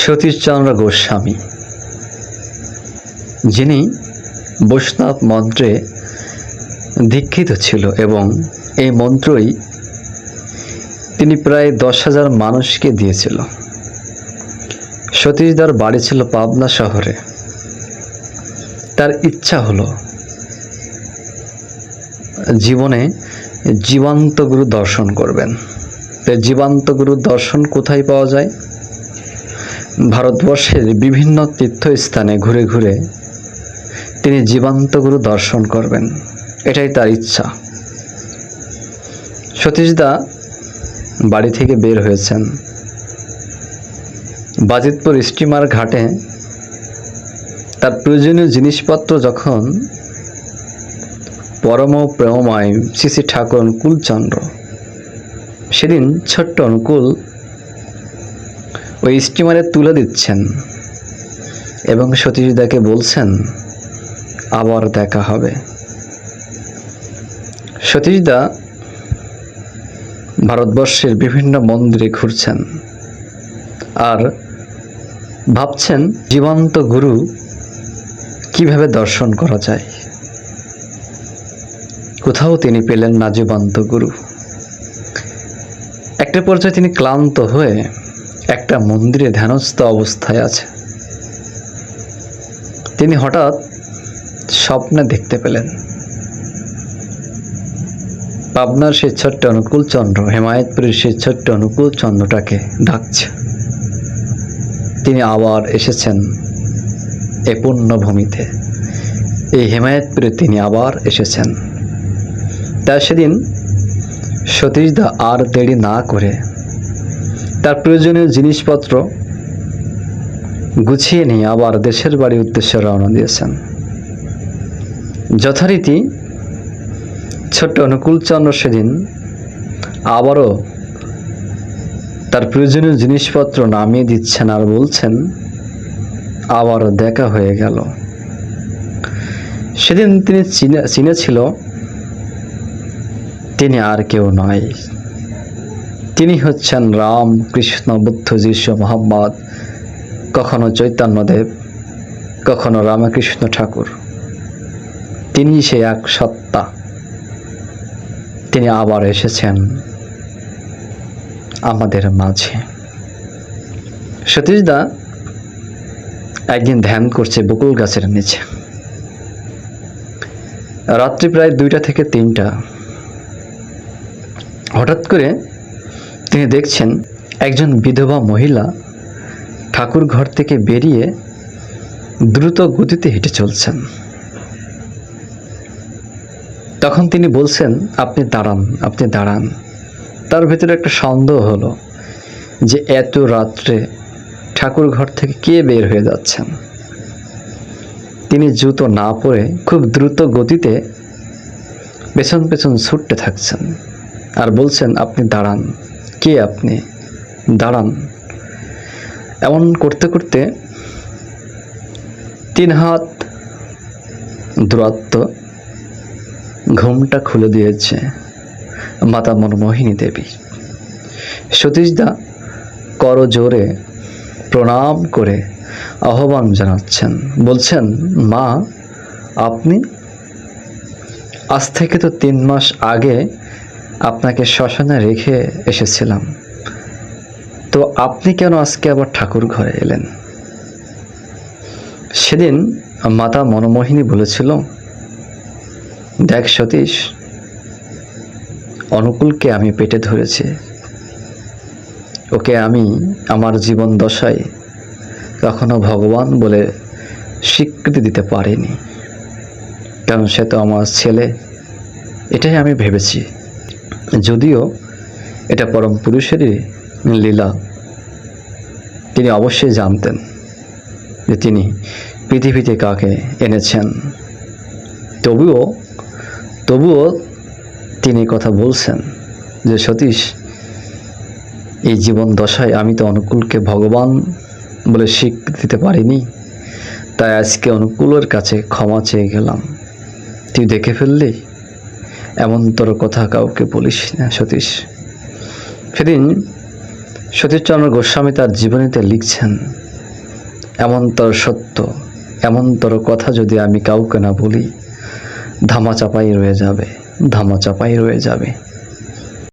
সতীশচন্দ্র গোস্বামী, যিনি বৈষ্ণব মন্ত্রে দীক্ষিত ছিল এবং এই মন্ত্রই তিনি প্রায় দশ হাজার মানুষকে দিয়েছিল। সতীশদার বাড়ি ছিল পাবনা শহরে। তার ইচ্ছা হলো জীবনে জীবন্ত গুরু দর্শন করবেন। জীবন্ত গুরু দর্শন কোথায় পাওয়া যায়? ভারতবর্ষের বিভিন্ন তীর্থস্থানে ঘুরে ঘুরে তিনি জীবন্ত গুরু দর্শন করবেন। এটাই তার ইচ্ছা। সতীশদা বাড়ি থেকে বের হয়েছেন। বাজিতপুর স্টিমার ঘাটে তার প্রয়োজনীয় জিনিসপত্র যখন পরম প্রেমময় শ্রী শ্রী ঠাকুর অনুকূলচন্দ্র, সেদিন ছোট্ট অনুকূল ওই স্টিমারে তুলে দিচ্ছেন এবং সতীশদাকে বলছেন, আবার দেখা হবে। সতীশদা ভারতবর্ষের বিভিন্ন মন্দিরে ঘুরছেন আর ভাবছেন জীবন্ত গুরু কীভাবে দর্শন করা যায়। কোথাও তিনি পেলেন না জীবন্ত গুরু। একটা পর্যায়ে তিনি ক্লান্ত হয়ে একটা মন্দিরে ধ্যানস্থ অবস্থায় আছে। তিনি হঠাৎ স্বপ্নে দেখতে পেলেন। পাবনার সেই ছোট্ট অনুকূল চন্দ্র, হেমায়তপুরের সেই ছোট্ট অনুকূল চন্দ্রটাকে ডাকছে। তিনি আবার এসেছেন এ পুণ্যভূমিতে। এই হেমায়তপুরে তিনি আবার এসেছেন। তা সেদিন সতীশদা আর দেরি না করে তার প্রয়োজনীয় জিনিসপত্র গুছিয়ে নিয়ে আবার দেশের বাড়ির উদ্দেশ্যে রওনা দিয়েছেন। যথারীতি ছোট্ট অনুকূলচন্দ্র সেদিন আবারও তার প্রয়োজনীয় জিনিসপত্র নামিয়ে দিচ্ছেন আর বলছেন, আবারও দেখা হয়ে গেল। সেদিন তিনি চিনে, চিনেছিল, তিনি আর কেউ নয়। তিনি হচ্ছেন রাম কৃষ্ণ বুদ্ধ যিশু মোহাম্মদ, কখনো চৈতন্যদেব, কখনো রামকৃষ্ণ ঠাকুর। তিনি সে এক সত্তা। তিনি আবার এসেছেন আমাদের মাঝে। সতীশদা একদিন ধ্যান করছে বকুল গাছের নিচে। রাত্রি প্রায় দুইটা থেকে তিনটা। হঠাৎ করে তিনি দেখছেন একজন বিধবা মহিলা ঠাকুর ঘর থেকে বেরিয়ে দ্রুত গতিতে হেঁটে চলছেন। তখন তিনি বলছেন, আপনি দাঁড়ান আপনি দাঁড়ান। তার ভেতরে একটা সন্দেহ হলো যে এত রাত্রে ঠাকুর ঘর থেকে কে বের হয়ে যাচ্ছেন। তিনি জুতো না পরে খুব দ্রুত গতিতে পেছন পেছন ছুটতে থাকছেন আর বলছেন, আপনি দাঁড়ান। কে আপনি? দাঁড়ান। এমন করতে করতে তিন হাত দূরত্ব ঘুমটা খুলে দিয়েছে মাতা মনমোহিনী দেবী। সতীশদা কর জোরে প্রণাম করে আহ্বান জানাচ্ছেন। বলছেন, মা, আপনি? আজ থেকে তো তিন মাস আগে আপনাকে শ্মশানে রেখে এসেছিলাম। তো আপনি কেন আজকে আবার ঠাকুর ঘরে এলেন? সেদিন মাতা মনমোহিনী বলেছিল, দেখ সতীশ, অনুকূলকে আমি পেটে ধরেছি। ওকে আমি আমার জীবন দশায় কখনো ভগবান বলে স্বীকৃতি দিতে পারিনি। কারণ সে তো আমার ছেলে, এটাই আমি ভেবেছি। যদিও এটা পরম পুরুষেরই লীলা, তিনি অবশ্যই জানতেন যে তিনি পৃথিবীতে কাকে এনেছেন। তবুও তবুও তিনি কথা বলছেন যে, সতীশ, এই জীবন দশায় আমি তো অনুকূলকে ভগবান বলে স্বীকৃতি দিতে পারিনি, তাই আজকে অনুকূলের কাছে ক্ষমা চেয়ে গেলাম। তুই দেখে ফেললি? এমন তোর কথা কাউকে বলিস না, সতীশ। সেদিন সতীশচন্দ্র গোস্বামী তার জীবনীতে লিখছেন এমনতর সত্য এমনতর কথা যদি আমি কাউকে না বলি ধামাচাপাই রয়ে যাবে ধামাচাপাই রয়ে যাবে।